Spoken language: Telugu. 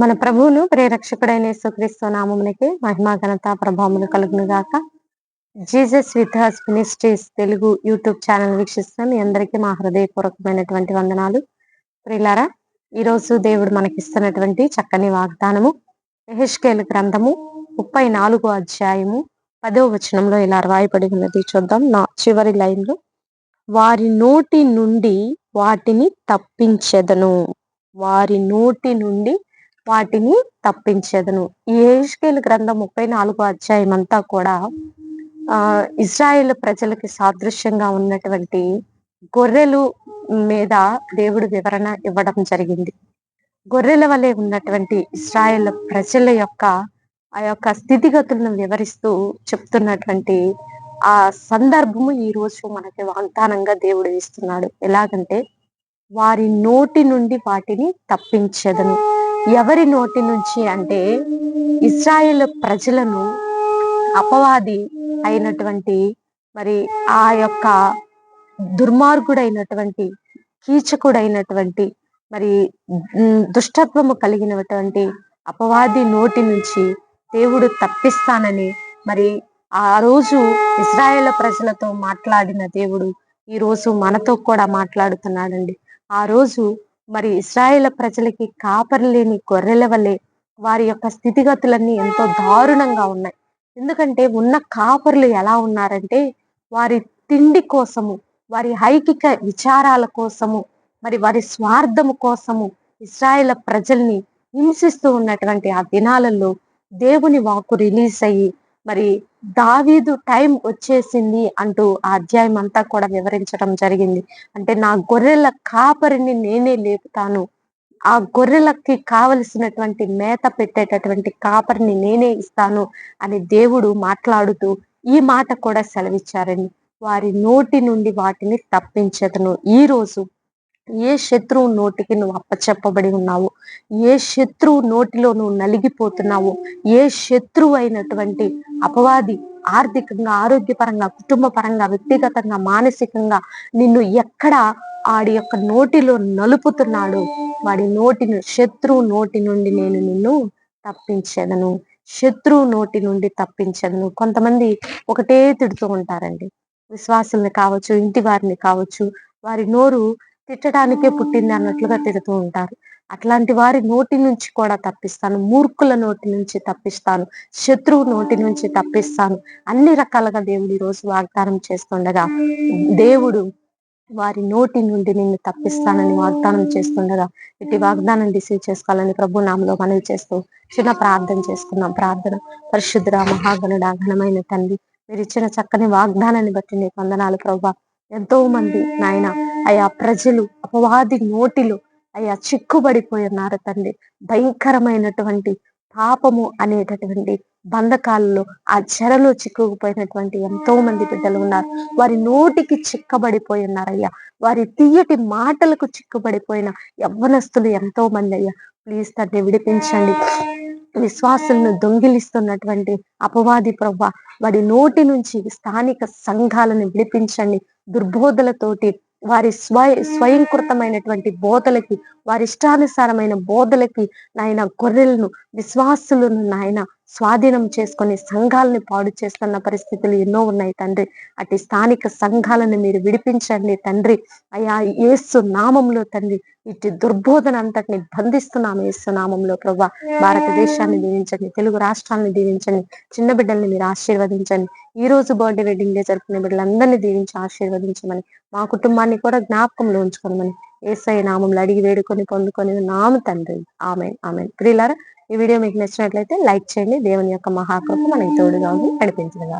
మన ప్రభువును ప్రేరక్షకుడైన యేసుక్రీస్తు నామమునికి మహిమా ఘనత ప్రభావములు కలుగును గాక. Jesus with his ministries Telugu YouTube channel వీక్షిస్తున్న మీ అందరికీ మా హృదయపూర్వకమైనటువంటి వందనాలు. ప్రిలారా ఈరోజు దేవుడు మనకిస్తున్నటువంటి చక్కని వాగ్దానము ఎహెష్కేల్ గ్రంథము ముప్పై నాలుగో అధ్యాయము పదో వచనంలో ఇలా రాయబడి ఉన్నది చూద్దాం. నా చివరి లైన్లో వారి నోటి నుండి వాటిని తప్పించెదను. వారి నోటి నుండి వాటిని తప్పించేదను. ఈ గ్రంథం ముప్పై నాలుగో అధ్యాయం అంతా కూడా ఆ ఇజ్రాయెల్ ప్రజలకి సాదృశ్యంగా ఉన్నటువంటి గొర్రెలు మీద దేవుడు వివరణ ఇవ్వడం జరిగింది. గొర్రెల వలె ఉన్నటువంటి ఇస్రాయేల్ ప్రజల యొక్క ఆ యొక్క స్థితిగతులను వివరిస్తూ చెప్తున్నటువంటి ఆ సందర్భము ఈ రోజు మనకి వాగ్దానంగా దేవుడు ఇస్తున్నాడు. ఎలాగంటే వారి నోటి నుండి వాటిని తప్పించదను. ఎవరి నోటి నుంచి అంటే ఇస్రాయేల్ ప్రజలను అపవాది అయినటువంటి మరి ఆ యొక్క దుర్మార్గుడైనటువంటి కీచకుడైనటువంటి మరి దుష్టత్వము కలిగినటువంటి అపవాది నోటి నుంచి దేవుడు తప్పిస్తానని మరి ఆ రోజు ఇజ్రాయేల్ ప్రజలతో మాట్లాడిన దేవుడు ఈ రోజు మనతో కూడా మాట్లాడుతున్నాడండి. ఆ రోజు మరి ఇస్రాయేల్ ప్రజలకి కాపరి లేని గొర్రెల వలె వారి యొక్క స్థితిగతులన్నీ ఎంతో దారుణంగా ఉన్నాయి. ఎందుకంటే ఉన్న కాపరులు ఎలా ఉన్నారంటే వారి తిండి కోసము వారి ఐకిక విచారాల కోసము మరి వారి స్వార్థము కోసము ఇస్రాయేల్ ప్రజల్ని హింసిస్తూ ఉన్నటువంటి ఆ దినాలలో దేవుని వాకు రిలీజ్ అయ్యి మరి దావీదు టైం వచ్చేసింది అంటూ ఆ అధ్యాయం అంతా కూడా వివరించడం జరిగింది. అంటే నా గొర్రెల కాపరిని నేనే లేపుతాను. ఆ గొర్రెలకి కావలసినటువంటి మేత పెట్టేటటువంటి కాపరిని నేనే ఇస్తాను అని దేవుడు మాట్లాడుతూ ఈ మాట కూడా సెలవిచ్చారండి. వారి నోటి నుండి వాటిని తప్పించదను. ఈ రోజు ఏ శత్రువు నోటికి నువ్వు అప్పచెప్పబడి ఉన్నావు? ఏ శత్రువు నోటిలో నువ్వు నలిగిపోతున్నావు? ఏ శత్రువు అయినటువంటి అపవాది ఆర్థికంగా ఆరోగ్యపరంగా కుటుంబ పరంగా వ్యక్తిగతంగా మానసికంగా నిన్ను ఎక్కడ ఆడి యొక్క నోటిలో నలుపుతున్నాడు? వాడి నోటిని శత్రువు నోటి నుండి నేను నిన్ను తప్పించదను. శత్రువు నోటి నుండి తప్పించదను. కొంతమంది ఒకటే తిడుతూ ఉంటారండి. విశ్వాసుల్ని కావచ్చు ఇంటి వారిని కావచ్చు వారి నోరు తిట్టడానికే పుట్టింది అన్నట్లుగా తిడుతూ ఉంటారు. అట్లాంటి వారి నోటి నుంచి కూడా తప్పిస్తాను. మూర్ఖుల నోటి నుంచి తప్పిస్తాను. శత్రువు నోటి నుంచి తప్పిస్తాను. అన్ని రకాలుగా దేవుడు ఈరోజు వాగ్దానం చేస్తుండగా దేవుడు వారి నోటి నుండి నిన్ను తప్పిస్తానని వాగ్దానం చేస్తుండగా ఇటు వాగ్దానం రిసీవ్ చేసుకోవాలని ప్రభు నామలో మనవి చేస్తూ చిన్న ప్రార్థన చేసుకున్నాం ప్రార్థన. పరిశుద్ధ మహాగణుడ ఘనమైన తండ్రి మీరు ఇచ్చిన చక్కని వాగ్దానాన్ని బట్టి నీకు వందనాలు ప్రభా. ఎంతో మంది నాయన అయా ప్రజలు అపవాది నోటిలో అయ్యా చిక్కుబడిపోయి ఉన్నారు తండ్రి. భయంకరమైనటువంటి పాపము అనేటటువంటి బంధకాలలో ఆ చెరలో చిక్కుకుపోయినటువంటి ఎంతో మంది బిడ్డలు ఉన్నారు. వారి నోటికి చిక్కబడిపోయి ఉన్నారయ్యా వారి తీయటి మాటలకు చిక్కుబడిపోయిన యవ్వనస్తులు ఎంతో మంది అయ్యా. ప్లీజ్ తండ్రి విడిపించండి. విశ్వాసులను దొంగిలిస్తున్నటువంటి అపవాది ప్రభా వారి నోటి నుంచి స్థానిక సంఘాలను విడిపించండి. దుర్బోధలతోటి వారి స్వయ స్వయంకృతమైనటువంటి బోధలకి వారి ఇష్టానుసారమైన బోధలకి నాయన గొర్రెలను విశ్వాసులను నాయన స్వాధీనం చేసుకొని సంఘాలని పాడు చేస్తున్న పరిస్థితులు ఎన్నో ఉన్నాయి తండ్రి. అటు స్థానిక సంఘాలను మీరు విడిపించండి తండ్రి. అయా ఏసు నామంలో తండ్రి ఇటు దుర్బోధన అంతటిని బంధిస్తున్నాము ఏసు నామంలో ప్రభా. భారతదేశాన్ని దీవించండి తెలుగు రాష్ట్రాలను దీవించండి చిన్న బిడ్డల్ని మీరు ఆశీర్వదించండి. ఈ రోజు బర్త్డే వెడ్డింగ్ డే జరుపుకునే బిడ్డలందరినీ దీవించి ఆశీర్వదించమని మా కుటుంబాన్ని కూడా జ్ఞాపకంలో ఉంచుకోమని ఏసఐ నామంలో అడిగి వేడుకొని పొందుకొని నామ తండ్రి. ఆమె ఆమె ప్రియులారా ఈ వీడియో మీకు నచ్చినట్లయితే లైక్ చేయండి. దేవుని యొక్క మహాకృప మనకి తోడుగా ఉంది నడిపించగా